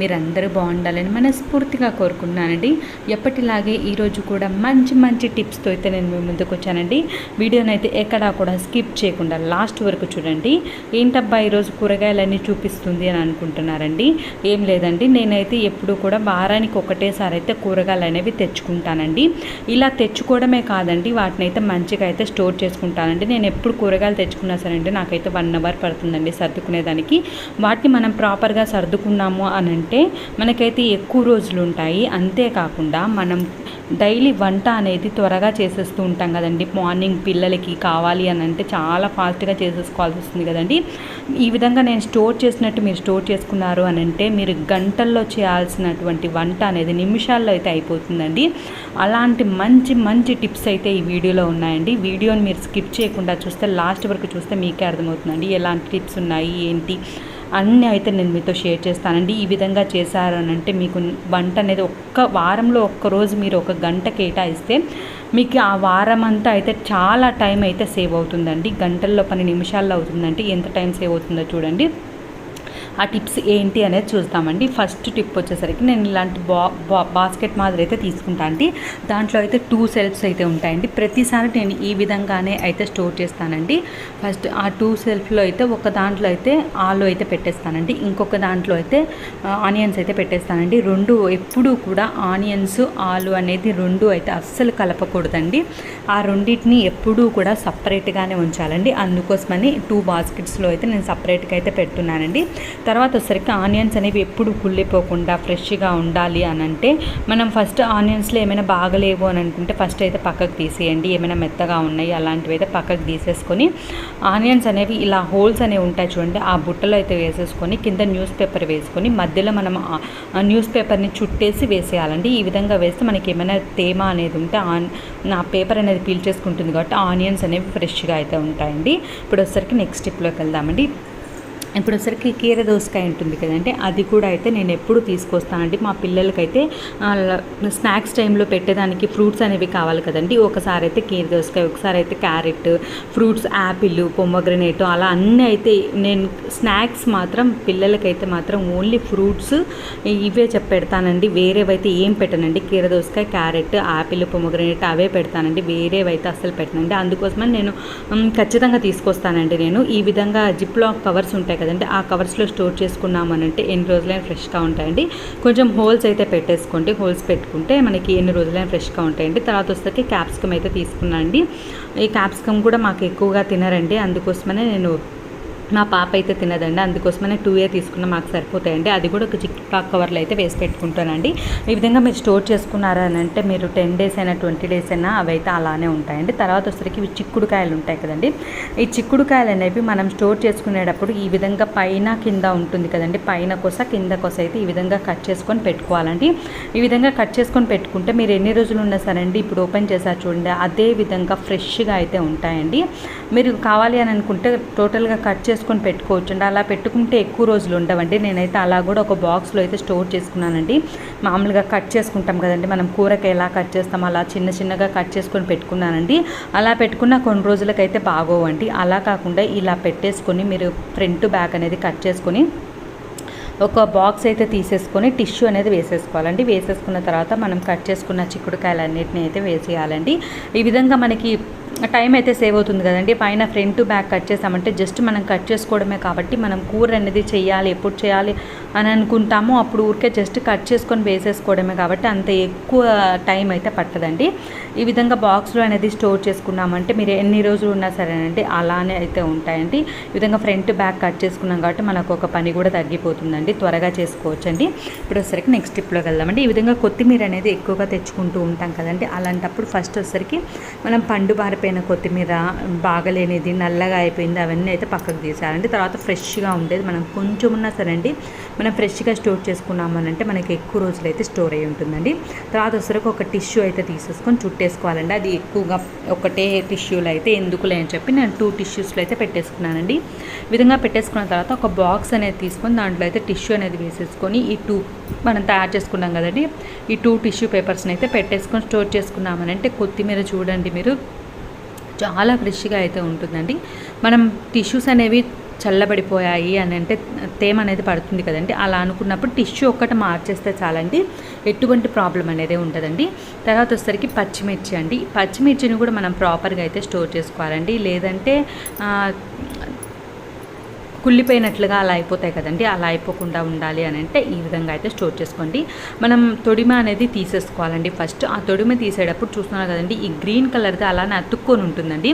మీరందరూ బాగుండాలని మనస్ఫూర్తిగా కోరుకుంటున్నానండి. ఎప్పటిలాగే ఈరోజు కూడా మంచి మంచి టిప్స్తో అయితే నేను మీ ముందుకు వచ్చానండి. వీడియోని అయితే ఎక్కడా కూడా స్కిప్ చేయకుండా లాస్ట్ వరకు చూడండి. ఏంటబ్బా ఈరోజు కూరగాయలన్నీ చూపిస్తుంది అని అనుకుంటున్నారండి. ఏం లేదండి నేనైతే ఎప్పుడు కూడా వారానికి ఒకటేసారి అయితే కూరగాయలు అనేవి తెచ్చుకుంటానండి. ఇలా తెచ్చుకోవడమే కాదండి వాటిని అయితే మంచిగా అయితే స్టోర్ చేసుకుంటానండి. నేను ఎప్పుడు కూరగాయలు తెచ్చుకున్నా సరే అండి నాకైతే వన్ అవర్ పడుతుందండి సర్దుకునేదానికి. వాటిని మనం ప్రాపర్గా సర్దుకున్నాము అని అంటే మనకైతే ఎక్కువ రోజులు ఉంటాయి. అంతేకాకుండా మనం డైలీ వంట అనేది త్వరగా చేసేస్తూ ఉంటాం కదండి. మార్నింగ్ పిల్లలకి కావాలి అని అంటే చాలా ఫాస్ట్గా చేసేసుకోవాల్సి వస్తుంది కదండి. ఈ విధంగా నేను స్టోర్ చేసినట్టు మీరు స్టోర్ చేసుకున్నారు అని అంటే మీరు గంటల్లో చేయాల్సినటువంటి వంట అనేది నిమిషాల్లో అయితే అయిపోతుందండి. అలాంటి మంచి మంచి టిప్స్ అయితే ఈ వీడియోలో ఉన్నాయండి. వీడియోని మీరు స్కిప్ చేయకుండా చూస్తే లాస్ట్ వరకు చూస్తే మీకే అర్థమవుతుందండి. ఎలాంటి టిప్స్ ఉన్నాయి ఏంటి అన్నీ అయితే నేను మీతో షేర్ చేస్తానండి. ఈ విధంగా చేశారనంటే మీకు వంట అనేది ఒక్క వారంలో ఒక్క రోజు మీరు ఒక గంట కేటాయిస్తే మీకు ఆ వారం అంతా అయితే చాలా టైం అయితే సేవ్ అవుతుందండి. గంటల్లో పని నిమిషాల్లో అవుతుందంటే ఎంత టైం సేవ్ అవుతుందో చూడండి. ఆ టిప్స్ ఏంటి అనేది చూస్తామండి. ఫస్ట్ టిప్ వచ్చేసరికి నేను ఇలాంటి బా బా బాస్కెట్ మాదిరి అయితే తీసుకుంటా అండి. దాంట్లో అయితే టూ సెల్ఫ్స్ అయితే ఉంటాయండి. ప్రతిసారి నేను ఈ విధంగానే అయితే స్టోర్ చేస్తానండి. ఫస్ట్ ఆ టూ సెల్ఫ్లో అయితే ఒక దాంట్లో అయితే ఆలు అయితే పెట్టేస్తానండి. ఇంకొక దాంట్లో అయితే ఆనియన్స్ అయితే పెట్టేస్తానండి. రెండు ఎప్పుడూ కూడా ఆనియన్స్ ఆలు అనేది రెండు అయితే అస్సలు కలపకూడదండి. ఆ రెండింటిని ఎప్పుడూ కూడా సపరేట్గానే ఉంచాలండి. అందుకోసమని టూ బాస్కెట్స్లో అయితే నేను సపరేట్గా అయితే పెడుతున్నానండి. తర్వాత వచ్చేసరికి ఆనియన్స్ అనేవి ఎప్పుడు కుళ్ళిపోకుండా ఫ్రెష్గా ఉండాలి అని అంటే మనం ఫస్ట్ ఆనియన్స్లో ఏమైనా బాగలేవు అని అనుకుంటే ఫస్ట్ అయితే పక్కకు తీసేయండి. ఏమైనా మెత్తగా ఉన్నాయి అలాంటివి అయితే పక్కకు తీసేసుకొని ఆనియన్స్ అనేవి ఇలా హోల్స్ అనేవి ఉంటాయి చూడండి ఆ బుట్టలో అయితే వేసేసుకొని కింద న్యూస్ పేపర్ వేసుకొని మధ్యలో మనం ఆ న్యూస్ పేపర్ని చుట్టేసి వేసేయాలండి. ఈ విధంగా వేస్తే మనకి ఏమైనా తేమ అనేది ఉంటే ఆన్ నా పేపర్ అనేది పీల్ చేసుకుంటుంది కాబట్టి ఆనియన్స్ అనేవి ఫ్రెష్గా అయితే ఉంటాయండి. ఇప్పుడు వచ్చేసరికి నెక్స్ట్ స్టెప్లోకి వెళ్దామండి. ఇప్పుడు వచ్చరికి కీర దోసకాయ ఉంటుంది కదండి అది కూడా అయితే నేను ఎప్పుడు తీసుకొస్తానండి మా పిల్లలకైతే స్నాక్స్ టైంలో పెట్టేదానికి ఫ్రూట్స్ అనేవి కావాలి కదండి. ఒకసారి అయితే కీర దోసకాయ ఒకసారి అయితే క్యారెట్ ఫ్రూట్స్ యాపిల్ పొమ్మగ్రనేట్ అలా అన్నీ అయితే నేను స్నాక్స్ మాత్రం పిల్లలకైతే మాత్రం ఓన్లీ ఫ్రూట్స్ ఇవే చెప్పెడతానండి వేరేవైతే ఏం పెట్టనండి. కీర దోసకాయ క్యారెట్ యాపిల్ పొమ్మగ్రనేట్ అవే పెడతానండి. వేరేవైతే అస్సలు పెట్టనండి. అందుకోసమని నేను ఖచ్చితంగా తీసుకొస్తానండి నేను. ఈ విధంగా జిప్ లాక్ కవర్స్ ఉంటాయి కదండి ఆ కవర్స్లో స్టోర్ చేసుకున్నామనంటే ఎన్ని రోజులైనా ఫ్రెష్గా ఉంటాయండి. కొంచెం హోల్స్ అయితే పెట్టేసుకోండి. హోల్స్ పెట్టుకుంటే మనకి ఎన్ని రోజులైనా ఫ్రెష్గా ఉంటాయండి. తర్వాత వస్తే క్యాప్సికమ్ అయితే తీసుకున్నాండి ఈ క్యాప్సికమ్ కూడా మాకు ఎక్కువగా తినరండి. అందుకోసమనే నేను మా పాప అయితే తినదండి. అందుకోసమనే టూ ఇయర్ తీసుకున్న మాకు సరిపోతాయండి. అది కూడా ఒక చిక్ పాక్ కవర్లో అయితే వేసి పెట్టుకుంటానండి. ఈ విధంగా మీరు స్టోర్ చేసుకున్నారని అంటే మీరు టెన్ డేస్ అయినా ట్వంటీ డేస్ అయినా అవి అయితే అలానే ఉంటాయండి. తర్వాత వచ్చేసరికి ఇవి చిక్కుడుకాయలు ఉంటాయి కదండి. ఈ చిక్కుడుకాయలు అనేవి మనం స్టోర్ చేసుకునేటప్పుడు ఈ విధంగా పైన కింద ఉంటుంది కదండి. పైన కొస కింద కొస అయితే ఈ విధంగా కట్ చేసుకొని పెట్టుకోవాలండి. ఈ విధంగా కట్ చేసుకొని పెట్టుకుంటే మీరు ఎన్ని రోజులు ఉన్నా సరే అండి ఇప్పుడు ఓపెన్ చేశారు చూడండి అదే విధంగా ఫ్రెష్గా అయితే ఉంటాయండి. మీరు కావాలి అని అనుకుంటే టోటల్గా కట్ చేసి చేసుకొని పెట్టుకోవచ్చు. అండి అలా పెట్టుకుంటే ఎక్కువ రోజులు ఉండవండి. నేనైతే అలా కూడా ఒక బాక్స్లో అయితే స్టోర్ చేసుకున్నానండి. మామూలుగా కట్ చేసుకుంటాం కదండి. మనం కూరకి ఎలా కట్ చేస్తాం అలా చిన్న చిన్నగా కట్ చేసుకొని పెట్టుకున్నానండి. అలా పెట్టుకున్న కొన్ని రోజులకైతే బాగోవండి. అలా కాకుండా ఇలా పెట్టేసుకొని మీరు ఫ్రంట్ బ్యాక్ అనేది కట్ చేసుకొని ఒక బాక్స్ అయితే తీసేసుకొని టిష్యూ అనేది వేసేసుకోవాలండి. వేసేసుకున్న తర్వాత మనం కట్ చేసుకున్న చిక్కుడుకాయలన్నిటిని అయితే వేసేయాలండి. ఈ విధంగా మనకి టైం అయితే సేవ్ అవుతుంది కదండి. పైన ఫ్రంట్ బ్యాక్ కట్ చేసామంటే జస్ట్ మనం కట్ చేసుకోవడమే కాబట్టి మనం కూర అనేది చేయాలి ఎప్పుడు చేయాలి అని అనుకుంటామో అప్పుడు ఊరికే జస్ట్ కట్ చేసుకొని వేసేసుకోవడమే కాబట్టి అంత ఎక్కువ టైం అయితే పట్టదండి. ఈ విధంగా బాక్స్లో అనేది స్టోర్ చేసుకున్నామంటే మీరు ఎన్ని రోజులు ఉన్నా సరేనండి అలానే అయితే ఉంటాయండి. ఈ విధంగా ఫ్రంట్ బ్యాక్ కట్ చేసుకున్నాం కాబట్టి మనకు ఒక పని కూడా తగ్గిపోతుందండి. త్వరగా చేసుకోవచ్చండి. ఇప్పుడు వచ్చేసరికి నెక్స్ట్ టిప్లోకి వెళ్దామండి. ఈ విధంగా కొత్తిమీర అనేది ఎక్కువగా తెచ్చుకుంటూ ఉంటాం కదండి. అలాంటప్పుడు ఫస్ట్ వచ్చేసరికి మనం పండు బారిపోయిన కొత్తిమీర బాగలేనిది నల్లగా అయిపోయింది అవన్నీ అయితే పక్కకు తీసేయాలండి. తర్వాత ఫ్రెష్గా ఉండేది మనం కొంచెం ఉన్నా సరే అండి మనం ఫ్రెష్గా స్టోర్ చేసుకున్నామనంటే మనకి ఎక్కువ రోజులు అయితే స్టోర్ అయి ఉంటుందండి. తర్వాత వచ్చరికి ఒక టిష్యూ అయితే తీసేసుకొని చుట్టేసుకోవాలండి. అది ఎక్కువగా ఒకటే టిష్యూలో అయితే ఎందుకులే అని చెప్పి నేను టూ టిష్యూస్లో అయితే పెట్టేసుకున్నానండి. విధంగా పెట్టేసుకున్న తర్వాత ఒక బాక్స్ అనేది తీసుకొని దాంట్లో అయితే టిష్యూ అనేది వేసేసుకొని ఈ టూ మనం తయారు చేసుకున్నాం కదండి. ఈ టూ టిష్యూ పేపర్స్ని అయితే పెట్టేసుకొని స్టోర్ చేసుకున్నామనంటే కొత్తిమీర చూడండి మీరు. చాలా ఫ్రెష్గా అయితే ఉంటుందండి. మనం టిష్యూస్ అనేవి చల్లబడిపోయాయి అని అంటే తేమ అనేది పడుతుంది కదండి. అలా అనుకున్నప్పుడు టిష్యూ ఒక్కటి మార్చేస్తే చాలండి. ఎటువంటి ప్రాబ్లం అనేది ఉండదండి. తర్వాత వచ్చేసరికి పచ్చిమిర్చి అండి. పచ్చిమిర్చిని కూడా మనం ప్రాపర్గా అయితే స్టోర్ చేసుకోవాలండి. లేదంటే కుళ్ళిపోయినట్లుగా అలా అయిపోతాయి కదండి. అలా అయిపోకుండా ఉండాలి అని అంటే ఈ విధంగా అయితే స్టోర్ చేసుకోండి. మనం తొడిమ అనేది తీసేసుకోవాలండి ఫస్ట్ ఆ తొడిమ తీసేటప్పుడు చూస్తున్నారు కదండి ఈ గ్రీన్ కలర్ది అలానే అతుక్కొని ఉంటుందండి.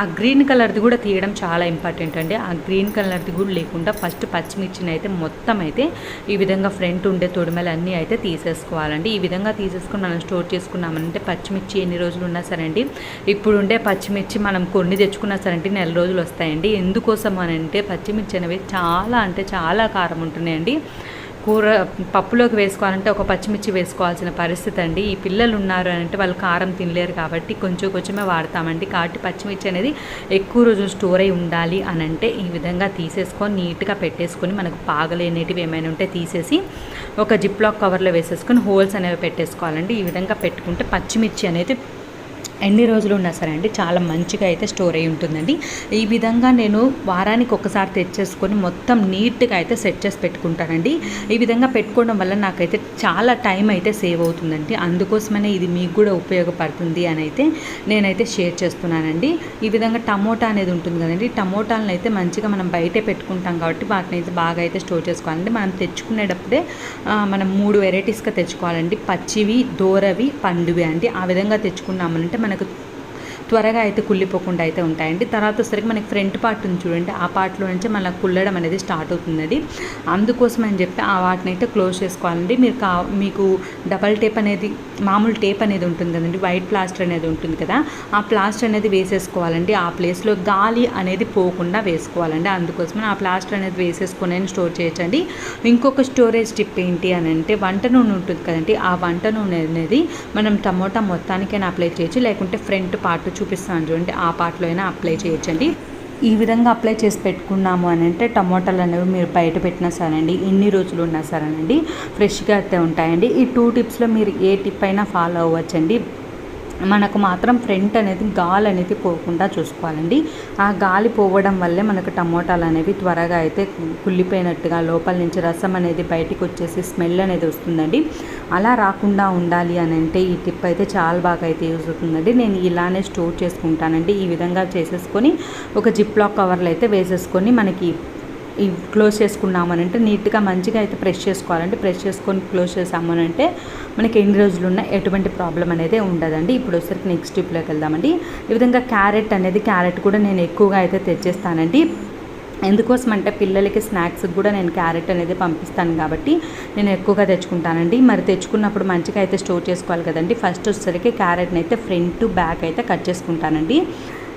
ఆ గ్రీన్ కలర్ది కూడా తీయడం చాలా ఇంపార్టెంట్ అండి. ఆ గ్రీన్ కలర్ది కూడా లేకుండా ఫస్ట్ పచ్చిమిర్చిని అయితే మొత్తం అయితే ఈ విధంగా ఫ్రంట్ ఉండే తొడిమలు అన్నీ అయితే తీసేసుకోవాలండి. ఈ విధంగా తీసేసుకుని మనం స్టోర్ చేసుకున్నామంటే పచ్చిమిర్చి ఎన్ని రోజులు ఉన్నా సరే అండి ఇప్పుడు ఉండే పచ్చిమిర్చి మనం కొన్ని తెచ్చుకున్నా సరే అండి నెల రోజులు వస్తాయండి. ఎందుకోసం అని అంటే పచ్చిమిర్చి అనేవి చాలా అంటే చాలా కారం ఉంటున్నాయండి కూర పప్పులోకి వేసుకోవాలంటే ఒక పచ్చిమిర్చి వేసుకోవాల్సిన పరిస్థితి అండి ఈ పిల్లలు ఉన్నారు అని అంటే వాళ్ళు కారం తినలేరు కాబట్టి కొంచెం కొంచెమే వాడతామండి. కాబట్టి పచ్చిమిర్చి అనేది ఎక్కువ రోజులు స్టోర్ అయి ఉండాలి అని అంటే ఈ విధంగా తీసేసుకొని నీట్గా పెట్టేసుకొని మనకు పాగలేనేటివి ఏమైనా ఉంటే తీసేసి ఒక జిప్ లాక్ కవర్లో వేసేసుకొని హోల్స్ అనేవి పెట్టేసుకోవాలండి. ఈ విధంగా పెట్టుకుంటే పచ్చిమిర్చి అనేది ఎన్ని రోజులు ఉన్నా సరే అండి చాలా మంచిగా అయితే స్టోర్ అయి ఉంటుందండి. ఈ విధంగా నేను వారానికి ఒకసారి తెచ్చేసుకొని మొత్తం నీట్గా అయితే సెట్ చేసి పెట్టుకుంటానండి. ఈ విధంగా పెట్టుకోవడం వల్ల నాకైతే చాలా టైం అయితే సేవ్ అవుతుందండి. అందుకోసమనే ఇది మీకు కూడా ఉపయోగపడుతుంది అని అయితే నేనైతే షేర్ చేస్తున్నానండి. ఈ విధంగా టమోటా అనేది ఉంటుంది కదండి టమోటాలను అయితే మంచిగా మనం బయటే పెట్టుకుంటాం కాబట్టి వాటిని అయితే బాగా అయితే స్టోర్ చేసుకోవాలండి. మనం తెచ్చుకునేటప్పుడే మనం మూడు వెరైటీస్గా తెచ్చుకోవాలండి. పచ్చివి దోరవి పండువి అండి. ఆ విధంగా తెచ్చుకున్నామంటే మనకు త్వరగా అయితే కుళ్ళిపోకుండా అయితే ఉంటాయండి. తర్వాత వచ్చేసరికి మనకి ఫ్రంట్ పార్ట్ ఉంది చూడండి. ఆ పార్ట్లో నుంచి మనకు కుల్లడం అనేది స్టార్ట్ అవుతుందండి. అందుకోసం అని చెప్పి ఆ వాటిని అయితే క్లోజ్ చేసుకోవాలండి. మీరు కా మీకు డబల్ టేప్ అనేది మామూలు టేప్ అనేది ఉంటుంది కదండి. వైట్ ప్లాస్టర్ అనేది ఉంటుంది కదా. ఆ ప్లాస్టర్ అనేది వేసేసుకోవాలండి. ఆ ప్లేస్లో గాలి అనేది పోకుండా వేసుకోవాలండి. అందుకోసమని ఆ ప్లాస్టర్ అనేది వేసేసుకొని స్టోర్ చేయొచ్చండి. ఇంకొక స్టోరేజ్ టిప్ ఏంటి అని అంటే వంట నూనె ఉంటుంది కదండి. ఆ వంట నూనె అనేది మనం టమోటా మొత్తానికైనా అప్లై చేయొచ్చు. లేకుంటే ఫ్రంట్ పార్ట్ చూపిస్తాను చూడండి. ఆ పార్ట్లో అయినా అప్లై చేయొచ్చండి. ఈ విధంగా అప్లై చేసి పెట్టుకున్నాము అని అంటే టమోటాలు అనేవి మీరు బయట పెట్టినా సరేనండి. ఎన్ని రోజులు ఉన్నా సరేనండి. ఫ్రెష్గా అయితే ఉంటాయండి. ఈ టూ టిప్స్లో మీరు ఏ టిప్ అయినా ఫాలో అవ్వచ్చండి. మనకు మాత్రం ఫ్రంట్ అనేది గాలి అనేది పోకుండా చూసుకోవాలండి. ఆ గాలి పోవడం వల్లే మనకు టమోటాలు అనేవి త్వరగా అయితే కుళ్ళిపోయినట్టుగా లోపల నుంచి రసం అనేది బయటికి వచ్చేసి స్మెల్ అనేది వస్తుందండి. అలా రాకుండా ఉండాలి అని అంటే ఈ టిప్ అయితే చాలా బాగా అయితే యూజ్ అవుతుందండి. నేను ఇలానే స్టోర్ చేసుకుంటానండి. ఈ విధంగా చేసేసుకొని ఒక జిప్ లాక్ కవర్లో అయితే వేసేసుకొని మనకి క్లోజ్ చేసుకున్నామనంటే నీట్గా మంచిగా అయితే ప్రెస్ చేసుకోవాలంటే ప్రెస్ చేసుకొని క్లోజ్ చేసామనంటే మనకి ఎన్ని రోజులు ఉన్నా ఎటువంటి ప్రాబ్లం అనేది ఉండదండి. ఇప్పుడు వచ్చేసరికి నెక్స్ట్ టిప్లోకి వెళ్దామండి. ఈ విధంగా క్యారెట్ అనేది క్యారెట్ కూడా నేను ఎక్కువగా అయితే తెచ్చేస్తానండి. ఎందుకోసం అంటే పిల్లలకి స్నాక్స్ కూడా నేను క్యారెట్ అనేది పంపిస్తాను కాబట్టి నేను ఎక్కువగా తెచ్చుకుంటానండి. మరి తెచ్చుకున్నప్పుడు మంచిగా అయితే స్టోర్ చేసుకోవాలి కదండి. ఫస్ట్ వచ్చేసరికి క్యారెట్ని అయితే ఫ్రంట్ బ్యాక్ అయితే కట్ చేసుకుంటానండి.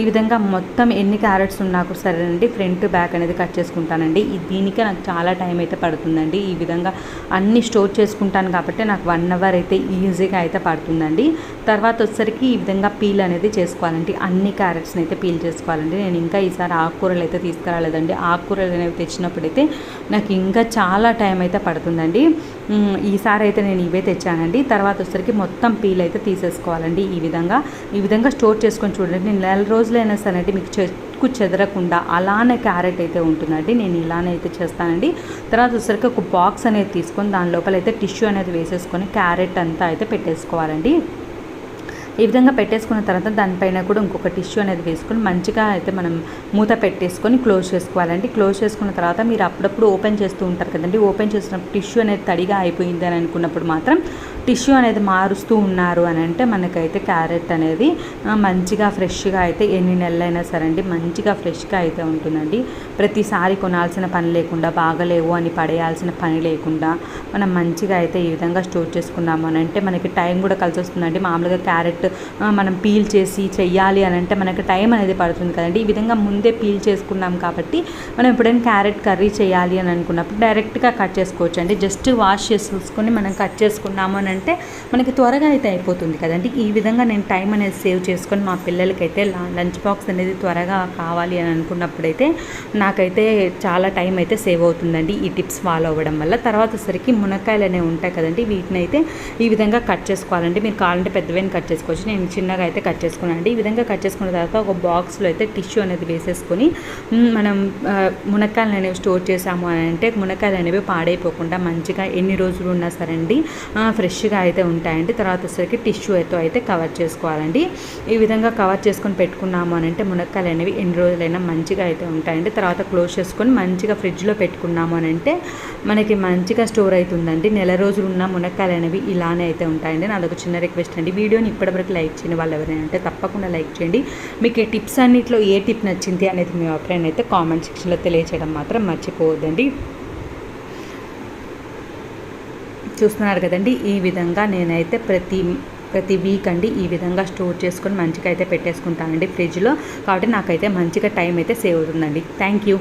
ఈ విధంగా మొత్తం ఎన్ని క్యారెట్స్ ఉన్నా కూడా సరేనండి ఫ్రంట్ బ్యాక్ అనేది కట్ చేసుకుంటానండి. దీనికే నాకు చాలా టైం అయితే పడుతుందండి. ఈ విధంగా అన్నీ స్టోర్ చేసుకుంటాను కాబట్టి నాకు వన్ అవర్ అయితే ఈజీగా అయితే పడుతుందండి. తర్వాత వచ్చేసరికి ఈ విధంగా పీల్ అనేది చేసుకోవాలండి. అన్ని క్యారెట్స్ని అయితే పీల్ చేసుకోవాలండి. నేను ఇంకా ఈసారి ఆకుకూరలు అయితే తీసుకురాలేదండి. ఆకుకూరలు అనేవి తెచ్చినప్పుడైతే నాకు ఇంకా చాలా టైం అయితే పడుతుందండి. ఈసారి అయితే నేను ఇవే తెచ్చానండి. తర్వాత వచ్చేసరికి మొత్తం పీల్ అయితే తీసేసుకోవాలండి ఈ విధంగా. ఈ విధంగా స్టోర్ చేసుకొని చూడండి నేను నెల రోజులైనా సరే అంటే మీకు చెక్కు చెదరకుండా అలానే క్యారెట్ అయితే ఉంటుందండి. నేను ఇలానే అయితే చేస్తానండి. తర్వాత వచ్చేసరికి ఒక బాక్స్ అనేది తీసుకొని దాని లోపల అయితే టిష్యూ అనేది వేసేసుకొని క్యారెట్ అంతా అయితే పెట్టేసుకోవాలండి. ఈ విధంగా పెట్టేసుకున్న తర్వాత దానిపైన కూడా ఇంకొక టిష్యూ అనేది వేసుకొని మంచిగా అయితే మనం మూత పెట్టేసుకొని క్లోజ్ చేసుకోవాలండి. క్లోజ్ చేసుకున్న తర్వాత మీరు అప్పుడప్పుడు ఓపెన్ చేస్తూ ఉంటారు కదండి. ఓపెన్ చేసినప్పుడు టిష్యూ అనేది తడిగా అయిపోయింది అని అనుకున్నప్పుడు మాత్రం టిష్యూ అనేది మారుస్తూ ఉన్నారు అని అంటే మనకైతే క్యారెట్ అనేది మంచిగా ఫ్రెష్గా అయితే ఎన్ని నెలలైనా సరే అండి మంచిగా ఫ్రెష్గా అయితే ఉంటుందండి. ప్రతిసారి కొనాల్సిన పని లేకుండా బాగలేవు అని పడేయాల్సిన పని లేకుండా మనం మంచిగా అయితే ఈ విధంగా స్టోర్ చేసుకున్నాము అని అంటే మనకి టైం కూడా కలిసి వస్తుందండి. మామూలుగా క్యారెట్ మనం పీల్ చేసి చెయ్యాలి అని అంటే మనకి టైం అనేది పడుతుంది కదండి. ఈ విధంగా ముందే పీల్ చేసుకున్నాం కాబట్టి మనం ఎప్పుడైనా క్యారెట్ కర్రీ చేయాలి అని అనుకున్నప్పుడు డైరెక్ట్గా కట్ చేసుకోవచ్చు అండి జస్ట్ వాష్ చేసుకొని మనం కట్ చేసుకున్నాము అని అంటే మనకి త్వరగా అయితే అయిపోతుంది కదండి. ఈ విధంగా నేను టైం అనేది సేవ్ చేసుకొని మా పిల్లలకైతే లంచ్ బాక్స్ అనేది త్వరగా కావాలి అని అనుకున్నప్పుడైతే నాకైతే చాలా టైం అయితే సేవ్ అవుతుందండి ఈ టిప్స్ ఫాలో అవ్వడం వల్ల. తర్వాత సరికి మునక్కాయలు అనేవి ఉంటాయి కదండి వీటిని అయితే ఈ విధంగా కట్ చేసుకోవాలండి. మీరు కావాలంటే పెద్దవైన కట్ చేసుకోవచ్చు నేను చిన్నగా అయితే కట్ చేసుకున్నానండి. ఈ విధంగా కట్ చేసుకున్న తర్వాత ఒక బాక్స్లో అయితే టిష్యూ అనేది వేసేసుకొని మనం మునక్కాయలు అనేవి స్టోర్ చేసాము అని అంటే మునక్కాయలు అనేవి పాడైపోకుండా మంచిగా ఎన్ని రోజులు ఉన్నా సరే అండి ఫ్రెష్ ఫ్రెష్గా అయితే ఉంటాయండి. తర్వాత వచ్చేసరికి టిష్యూ అయితే అయితే కవర్ చేసుకోవాలండి. ఈ విధంగా కవర్ చేసుకొని పెట్టుకున్నాము అని అంటే మునక్కాయలు అనేవి ఎన్ని రోజులైనా మంచిగా అయితే ఉంటాయండి. తర్వాత క్లోజ్ చేసుకొని మంచిగా ఫ్రిడ్జ్లో పెట్టుకున్నాము అని అంటే మనకి మంచిగా స్టోర్ అవుతుందండి. నెల రోజులు ఉన్న మునక్కాయలు అనేవి ఇలానే అయితే ఉంటాయండి. నాదొక చిన్న రిక్వెస్ట్ అండి. వీడియోని ఇప్పటివరకు లైక్ చేయని వాళ్ళు ఎవరైనా అంటే తప్పకుండా లైక్ చేయండి. మీకు ఈ టిప్స్ అన్నిట్లో ఏ టిప్ నచ్చింది అనేది మీ అభిప్రాయం అయితే కామెంట్ సెక్షన్లో తెలియచేయడం మాత్రం మర్చిపోవద్దండి. చూస్తున్నారు కదండి ఈ విధంగా నేనైతే ప్రతి ప్రతి వీక్ అండి ఈ విధంగా స్టోర్ చేసుకొని మంచిగా అయితే పెట్టేసుకుంటానండి ఫ్రిడ్జ్లో కాబట్టి నాకైతే మంచిగా టైం అయితే సేవ్ అవుతుందండి. Thank you